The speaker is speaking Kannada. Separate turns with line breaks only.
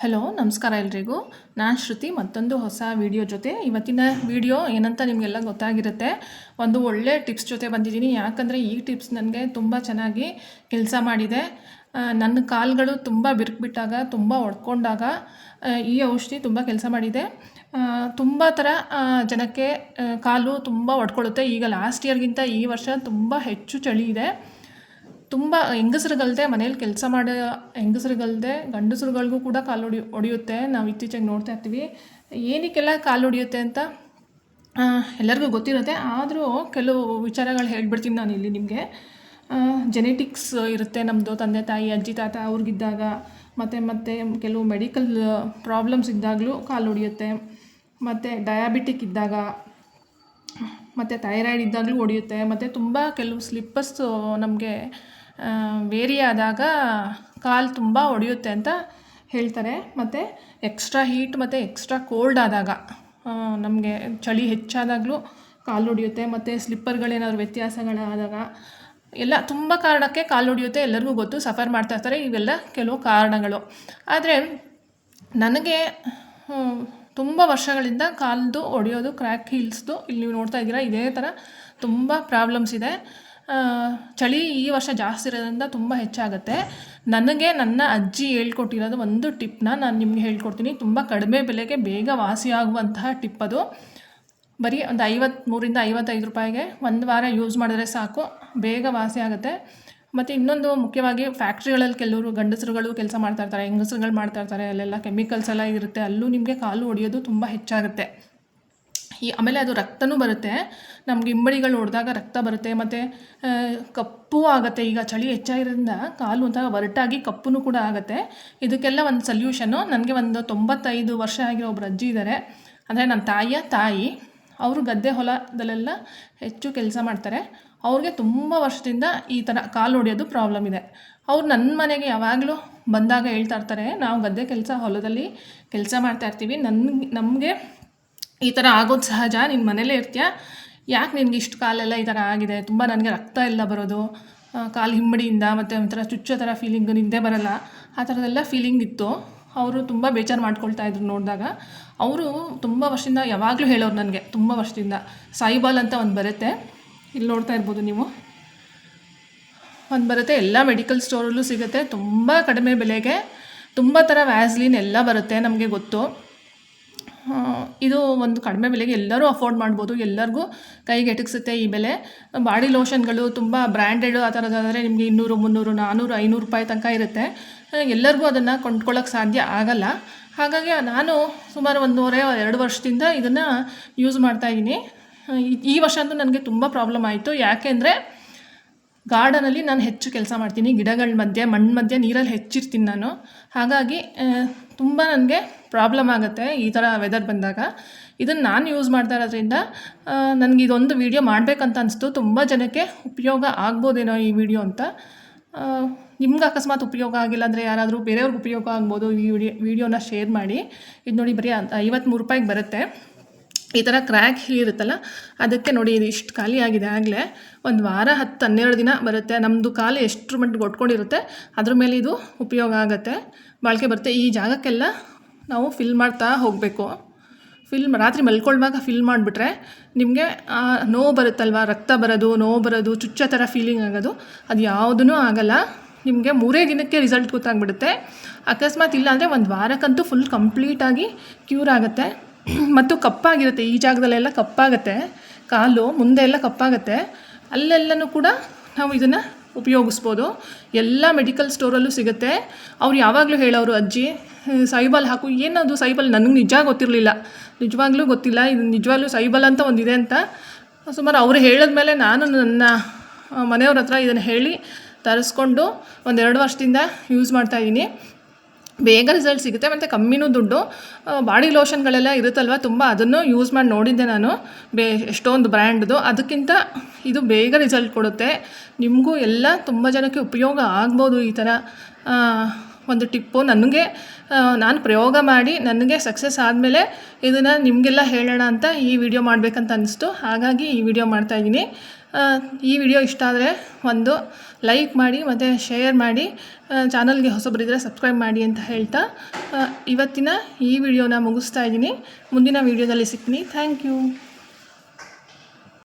ಹಲೋ, ನಮಸ್ಕಾರ ಎಲ್ರಿಗೂ. ನಾನು ಶ್ರುತಿ, ಮತ್ತೊಂದು ಹೊಸ ವಿಡಿಯೋ ಜೊತೆ. ಇವತ್ತಿನ ವಿಡಿಯೋ ಏನಂತ ನಿಮಗೆಲ್ಲ ಗೊತ್ತಾಗಿರುತ್ತೆ. ಒಂದು ಒಳ್ಳೆ ಟಿಪ್ಸ್ ಜೊತೆ ಬಂದಿದ್ದೀನಿ. ಯಾಕಂದರೆ ಈ ಟಿಪ್ಸ್ ನನಗೆ ತುಂಬ ಚೆನ್ನಾಗಿ ಕೆಲಸ ಮಾಡಿದೆ. ನನ್ನ ಕಾಲುಗಳು ತುಂಬ ಬಿರುಕ್ಬಿಟ್ಟಾಗ, ತುಂಬ ಒಡ್ಕೊಂಡಾಗ ಈ ಔಷಧಿ ತುಂಬ ಕೆಲಸ ಮಾಡಿದೆ. ತುಂಬ ಥರ ಜನಕ್ಕೆ ಕಾಲು ತುಂಬ ಒಡ್ಕೊಳ್ಳುತ್ತೆ. ಈಗ ಲಾಸ್ಟ್ ಇಯರ್ಗಿಂತ ಈ ವರ್ಷ ತುಂಬ ಹೆಚ್ಚು ಚಳಿ ಇದೆ. ತುಂಬ ಹೆಂಗಸರುಗಳದೆ ಮನೇಲಿ ಕೆಲಸ ಮಾಡೋ ಹೆಂಗಸರುಗಳದೆ ಗಂಡಸರುಗಳಿಗೂ ಕೂಡ ಕಾಲು ಹೊಡಿ, ಹೊಡೆಯುತ್ತೆ. ನಾವು ಇತ್ತೀಚೆಗೆ ನೋಡ್ತಾ ಇರ್ತೀವಿ. ಏನಕ್ಕೆಲ್ಲ ಕಾಲು ಹೊಡೆಯುತ್ತೆ ಅಂತ ಎಲ್ಲರಿಗೂ ಗೊತ್ತಿರುತ್ತೆ. ಆದರೂ ಕೆಲವು ವಿಚಾರಗಳು ಹೇಳ್ಬಿಡ್ತೀನಿ ನಾನು ಇಲ್ಲಿ ನಿಮಗೆ. ಜೆನೆಟಿಕ್ಸ್ ಇರುತ್ತೆ ನಮ್ಮದು ತಂದೆ, ತಾಯಿ, ಅಜ್ಜಿ, ತಾತ ಅವ್ರಿಗಿದ್ದಾಗ, ಮತ್ತು ಮತ್ತು ಕೆಲವು ಮೆಡಿಕಲ್ ಪ್ರಾಬ್ಲಮ್ಸ್ ಇದ್ದಾಗಲೂ ಕಾಲು ಹೊಡೆಯುತ್ತೆ. ಮತ್ತು ಡಯಾಬಿಟಿಕ್ ಇದ್ದಾಗ, ಮತ್ತು ಥೈರಾಯ್ಡ್ ಇದ್ದಾಗಲೂ ಹೊಡೆಯುತ್ತೆ. ಮತ್ತು ತುಂಬ ಕೆಲವು ಸ್ಲಿಪ್ಪರ್ಸು ನಮಗೆ ವೇರಿ ಆದಾಗ ಕಾಲು ತುಂಬ ಒಡೆಯುತ್ತೆ ಅಂತ ಹೇಳ್ತಾರೆ. ಮತ್ತು ಎಕ್ಸ್ಟ್ರಾ ಹೀಟ್ ಮತ್ತು ಎಕ್ಸ್ಟ್ರಾ ಕೋಲ್ಡ್ ಆದಾಗ ನಮಗೆ ಚಳಿ ಹೆಚ್ಚಾದಾಗಲೂ ಕಾಲು ಹೊಡೆಯುತ್ತೆ ಮತ್ತು ಸ್ಲಿಪ್ಪರ್ಗಳೇನಾದ್ರು ವ್ಯತ್ಯಾಸಗಳಾದಾಗ ಎಲ್ಲ ತುಂಬ ಕಾರಣಕ್ಕೆ ಕಾಲು ಹೊಡೆಯುತ್ತೆ ಎಲ್ಲರಿಗೂ ಗೊತ್ತು ಸಫರ್ ಮಾಡ್ತಾ ಇರ್ತಾರೆ. ಇವೆಲ್ಲ ಕೆಲವು ಕಾರಣಗಳು. ಆದರೆ ನನಗೆ ತುಂಬ ವರ್ಷಗಳಿಂದ ಕಾಲ್ದು ಒಡೆಯೋದು ಕ್ರ್ಯಾಕ್ ಹೀಲ್ಸ್ದು ಇಲ್ಲಿ ನೀವು ನೋಡ್ತಾ ಇದ್ದೀರಾ, ಇದೇ ಥರ ತುಂಬ ಪ್ರಾಬ್ಲಮ್ಸ್ ಇದೆ. ಚಳಿ ಈ ವರ್ಷ ಜಾಸ್ತಿ ಇರೋದ್ರಿಂದ ತುಂಬ ಹೆಚ್ಚಾಗುತ್ತೆ. ನನಗೆ ನನ್ನ ಅಜ್ಜಿ ಹೇಳ್ಕೊಟ್ಟಿರೋದು ಒಂದು ಟಿಪ್ನ ನಾನು ನಿಮಗೆ ಹೇಳ್ಕೊಡ್ತೀನಿ. ತುಂಬ ಕಡಿಮೆ ಬೆಲೆಗೆ ಬೇಗ ವಾಸಿಯಾಗುವಂತಹ ಟಿಪ್ ಅದು. ಬರೀ ಒಂದು ಐವತ್ತ್ಮೂರಿಂದ ಐವತ್ತೈದು ರೂಪಾಯಿಗೆ ಒಂದು ವಾರ ಯೂಸ್ ಮಾಡಿದ್ರೆ ಸಾಕು, ಬೇಗ ವಾಸಿ ಆಗುತ್ತೆ. ಮತ್ತು ಇನ್ನೊಂದು ಮುಖ್ಯವಾಗಿ ಫ್ಯಾಕ್ಟ್ರಿಗಳಲ್ಲಿ ಕೆಲವರು ಗಂಡಸರುಗಳು ಕೆಲಸ ಮಾಡ್ತಾ ಇರ್ತಾರೆ, ಹೆಂಗಸರುಗಳು ಮಾಡ್ತಾ ಇರ್ತಾರೆ, ಅಲ್ಲೆಲ್ಲ ಕೆಮಿಕಲ್ಸ್ ಎಲ್ಲ ಇರುತ್ತೆ, ಅಲ್ಲೂ ನಿಮಗೆ ಕಾಲು ಹೊಡೆಯೋದು ತುಂಬ ಹೆಚ್ಚಾಗುತ್ತೆ. ಈ ಆಮೇಲೆ ಅದು ರಕ್ತನೂ ಬರುತ್ತೆ. ನಮ್ಗೆ ಇಂಬಡಿಗಳು ಹೊಡೆದಾಗ ರಕ್ತ ಬರುತ್ತೆ. ಮತ್ತು ಕಪ್ಪು ಆಗುತ್ತೆ. ಈಗ ಚಳಿ ಹೆಚ್ಚಾಗಿರೋದ್ರಿಂದ ಕಾಲು ಒಂಥರ ಒರಟಾಗಿ ಕಪ್ಪು ಕೂಡ ಆಗುತ್ತೆ. ಇದಕ್ಕೆಲ್ಲ ಒಂದು ಸಲ್ಯೂಷನ್ನು ನನಗೆ ಒಂದು ತೊಂಬತ್ತೈದು ವರ್ಷ ಆಗಿರೋ ಒಬ್ರು ಅಜ್ಜಿ ಇದ್ದಾರೆ ಅಂದರೆ ನನ್ನ ತಾಯಿಯ ತಾಯಿ, ಅವರು ಗದ್ದೆ ಹೊಲದಲ್ಲೆಲ್ಲ ಹೆಚ್ಚು ಕೆಲಸ ಮಾಡ್ತಾರೆ. ಅವ್ರಿಗೆ ತುಂಬ ವರ್ಷದಿಂದ ಈ ಥರ ಕಾಲು ಹೊಡೆಯೋದು ಪ್ರಾಬ್ಲಮ್ ಇದೆ. ಅವ್ರು ನನ್ನ ಮನೆಗೆ ಯಾವಾಗಲೂ ಬಂದಾಗ ಹೇಳ್ತಾ ಇರ್ತಾರೆ, ನಾವು ಗದ್ದೆ ಕೆಲಸ ಹೊಲದಲ್ಲಿ ಕೆಲಸ ಮಾಡ್ತಾ ಇರ್ತೀವಿ. ನನ್ನ ನಮಗೆ ಈ ಥರ ಆಗೋದು ಸಹಜ? ನಿನ್ನ ಮನೇಲೇ ಇರ್ತೀಯ? ಯಾಕೆ ನಿನಗೆ ಇಷ್ಟು ಕಾಲೆಲ್ಲ ಈ ಥರ ಆಗಿದೆ? ತುಂಬ ನನಗೆ ರಕ್ತ ಎಲ್ಲ ಬರೋದು. ಕಾಲು ಹಿಮ್ಮಡಿಯಿಂದ ಮತ್ತು ಒಂಥರ ಚುಚ್ಚ ಥರ ಫೀಲಿಂಗ್ ನಿಂದೆ ಬರಲ್ಲ. ಆ ಥರದ್ದೆಲ್ಲ ಫೀಲಿಂಗ್ ಇತ್ತು. ಅವರು ತುಂಬ ಬೇಜಾರು ಮಾಡ್ಕೊಳ್ತಾ ಇದ್ರು ನೋಡಿದಾಗ. ಅವರು ತುಂಬ ವರ್ಷದಿಂದ ಯಾವಾಗಲೂ ಹೇಳೋರು ನನಗೆ. ತುಂಬ ವರ್ಷದಿಂದ. ಸಾಯಿಬಾಲ್ ಅಂತ ಒಂದು ಬರುತ್ತೆ. ಇಲ್ಲಿ ನೋಡ್ತಾ ಇರ್ಬೋದು ನೀವು. ಒಂದು ಬರುತ್ತೆ. ಎಲ್ಲ ಮೆಡಿಕಲ್ ಸ್ಟೋರಲ್ಲೂ ಸಿಗುತ್ತೆ. ತುಂಬ ಕಡಿಮೆ ಬೆಲೆಗೆ. ತುಂಬ ಥರ ವ್ಯಾಸ್ಲಿನ್ ಎಲ್ಲ ಬರುತ್ತೆ ನಮಗೆ ಗೊತ್ತು. ಇದು ಒಂದು ಕಡಿಮೆ ಬೆಲೆಗೆ ಎಲ್ಲರೂ ಅಫೋರ್ಡ್ ಮಾಡ್ಬೋದು. ಎಲ್ಲರಿಗೂ ಕೈಗೆ ಎಟಕ್ಸುತ್ತೆ ಈ ಬೆಲೆ. ಬಾಡಿ ಲೋಷನ್ಗಳು ತುಂಬ ಬ್ರ್ಯಾಂಡೆಡು ಆ ಥರದ್ದಾದರೆ ನಿಮಗೆ ಇನ್ನೂರು, ಮುನ್ನೂರು ನಾನ್ನೂರು ಐನೂರು ರೂಪಾಯಿ ತನಕ ಇರುತ್ತೆ. ಎಲ್ಲರಿಗೂ ಅದನ್ನು ಕೊಂಡ್ಕೊಳ್ಳೋಕ್ಕೆ ಸಾಧ್ಯ ಆಗಲ್ಲ. ಹಾಗಾಗಿ ನಾನು ಸುಮಾರು ಒಂದೂವರೆ ಎರಡು ವರ್ಷದಿಂದ ಇದನ್ನು ಯೂಸ್ ಮಾಡ್ತಾಯಿದ್ದೀನಿ ಈ ವರ್ಷ ಅಂತೂ ನನಗೆ ತುಂಬ ಪ್ರಾಬ್ಲಮ್ ಆಯಿತು. ಯಾಕೆಂದರೆ ಗಾರ್ಡನಲ್ಲಿ ನಾನು ಹೆಚ್ಚು ಕೆಲಸ ಮಾಡ್ತೀನಿ. ಗಿಡಗಳ ಮಧ್ಯೆ, ಮಣ್ಣು ಮಧ್ಯೆ ನೀರಲ್ಲಿ ಹೆಚ್ಚಿರ್ತೀನಿ ನಾನು. ಹಾಗಾಗಿ ತುಂಬ ನನಗೆ ಪ್ರಾಬ್ಲಮ್ ಆಗುತ್ತೆ ಈ ಥರ ವೆದರ್ ಬಂದಾಗ. ಇದನ್ನು ನಾನು ಯೂಸ್ ಮಾಡ್ತಾ ಇರೋದ್ರಿಂದ ನನಗೆ ಇದೊಂದು ವೀಡಿಯೋ ಮಾಡಬೇಕಂತ ಅನಿಸ್ತು. ತುಂಬ ಜನಕ್ಕೆ ಉಪಯೋಗ ಆಗ್ಬೋದೇನೋ ಈ ವಿಡಿಯೋ ಅಂತ. ನಿಮ್ಗೆ ಅಕಸ್ಮಾತ್ ಉಪಯೋಗ ಆಗಿಲ್ಲ ಅಂದರೆ ಯಾರಾದರೂ ಬೇರೆಯವ್ರಿಗೆ ಉಪಯೋಗ ಆಗ್ಬೋದು ಈ ವಿಡಿಯೋ ವಿಡಿಯೋನ ಶೇರ್ ಮಾಡಿ. ಇದು ನೋಡಿ ಬರೀ ಐವತ್ತ್ಮೂರು ರೂಪಾಯಿಗೆ ಬರುತ್ತೆ. ಈ ಥರ ಕ್ರ್ಯಾಕ್ ಇರುತ್ತಲ್ಲ, ಅದಕ್ಕೆ ನೋಡಿ ಇದು ಇಷ್ಟು ಖಾಲಿ ಆಗಿದೆ ಆಗಲೇ. ಒಂದು ವಾರ ಹತ್ತು ಹನ್ನೆರಡು ದಿನ ಬರುತ್ತೆ. ನಮ್ಮದು ಕಾಲು ಎಷ್ಟರ ಮಟ್ಟಿಗೆ ಒಟ್ಕೊಂಡಿರುತ್ತೆ, ಅದ್ರ ಮೇಲೆ ಇದು ಉಪಯೋಗ ಆಗುತ್ತೆ. ಬಾಳಿಕೆ ಬರುತ್ತೆ. ಈ ಜಾಗಕ್ಕೆಲ್ಲ ನಾವು ಫಿಲ್ ಮಾಡ್ತಾ ಹೋಗಬೇಕು. ಫಿಲ್ ರಾತ್ರಿ ಮಲ್ಕೊಳ್ವಾಗ ಫಿಲ್ ಮಾಡಿಬಿಟ್ರೆ ನಿಮಗೆ ನೋವು ಬರುತ್ತಲ್ವ? ರಕ್ತ ಬರೋದು, ನೋವು ಬರೋದು, ಚುಚ್ಚ ಥರ ಫೀಲಿಂಗ್ ಆಗೋದು, ಅದು ಯಾವುದೂ ಆಗಲ್ಲ. ನಿಮಗೆ ಮೂರೇ ದಿನಕ್ಕೆ ರಿಸಲ್ಟ್ ಗೊತ್ತಾಗ್ಬಿಡುತ್ತೆ. ಅಕಸ್ಮಾತ್ ಇಲ್ಲಾಂದರೆ ಒಂದು ವಾರಕ್ಕಂತೂ ಫುಲ್ ಕಂಪ್ಲೀಟಾಗಿ ಕ್ಯೂರ್ ಆಗುತ್ತೆ. ಮತ್ತು ಕಪ್ಪಾಗಿರುತ್ತೆ. ಈ ಜಾಗದಲ್ಲೆಲ್ಲ ಕಪ್ಪಾಗುತ್ತೆ. ಕಾಲು ಮುಂದೆ ಎಲ್ಲ ಕಪ್ಪಾಗುತ್ತೆ. ಅಲ್ಲೆಲ್ಲನೂ ಕೂಡ ನಾವು ಇದನ್ನು ಉಪಯೋಗಿಸ್ಬೋದು ಎಲ್ಲ ಮೆಡಿಕಲ್ ಸ್ಟೋರಲ್ಲೂ ಸಿಗುತ್ತೆ. ಅವ್ರು ಯಾವಾಗಲೂ ಹೇಳೋರು, ಅಜ್ಜಿ, ಸೈಬಲ್ ಹಾಕು. ಏನದು ಸೈಬಲ್ ನನಗೆ ನಿಜ ಗೊತ್ತಿರಲಿಲ್ಲ. ನಿಜವಾಗ್ಲೂ ಗೊತ್ತಿಲ್ಲ. ಇದು ನಿಜವಾಗ್ಲೂ ಸೈಬಲ್ ಅಂತ ಒಂದಿದೆ ಅಂತ. ಸುಮಾರು ಅವರು ಹೇಳಿದ ಮೇಲೆ ನಾನು ನನ್ನ ಮನೆಯವ್ರ ಹತ್ರ ಇದನ್ನು ಹೇಳಿ ತರಿಸ್ಕೊಂಡು ಒಂದೆರಡು ವರ್ಷದಿಂದ ಯೂಸ್ ಮಾಡ್ತಾಯಿದ್ದೀನಿ ಬೇಗ ರಿಸಲ್ಟ್ ಸಿಗುತ್ತೆ, ಮತ್ತು ಕಮ್ಮಿನೂ ದುಡ್ಡು. ಬಾಡಿ ಲೋಷನ್ಗಳೆಲ್ಲ ಇರುತ್ತಲ್ವ, ತುಂಬ ಅದನ್ನು ಯೂಸ್ ಮಾಡಿ ನೋಡಿದ್ದೆ ನಾನು. ಬೇ, ಎಷ್ಟೊಂದು ಬ್ರ್ಯಾಂಡ್ದು ಅದಕ್ಕಿಂತ ಇದು ಬೇಗ ರಿಸಲ್ಟ್ ಕೊಡುತ್ತೆ. ನಿಮಗೂ ಎಲ್ಲ ತುಂಬ ಜನಕ್ಕೆ ಉಪಯೋಗ ಆಗ್ಬೋದು ಈ ಥರ ಒಂದು ಟಿಪ್ಪು ನನಗೆ ನಾನು ಪ್ರಯೋಗ ಮಾಡಿ ನನಗೆ ಸಕ್ಸಸ್ ಆದಮೇಲೆ ಇದನ್ನು ನಿಮಗೆಲ್ಲ ಹೇಳೋಣ ಅಂತ ಈ ವಿಡಿಯೋ ಮಾಡಬೇಕಂತ ಅನ್ನಿಸ್ತು. ಹಾಗಾಗಿ ಈ ವಿಡಿಯೋ ಮಾಡ್ತಾಯಿದ್ದೀನಿ ಈ ವಿಡಿಯೋ ಇಷ್ಟ ಆದರೆ ಒಂದು ಲೈಕ್ ಮಾಡಿ ಮತ್ತು ಶೇರ್ ಮಾಡಿ ಚಾನಲ್ಗೆ ಹೊಸಬರಿದ್ದರೆ ಸಬ್ಸ್ಕ್ರೈಬ್ ಮಾಡಿ ಅಂತ ಹೇಳ್ತಾ ಇವತ್ತಿನ ಈ ವಿಡಿಯೋನ ಮುಗಿಸ್ತಾ ಇದ್ದೀನಿ. ಮುಂದಿನ ವಿಡಿಯೋದಲ್ಲಿ ಸಿಗ್ತೀನಿ. Thank you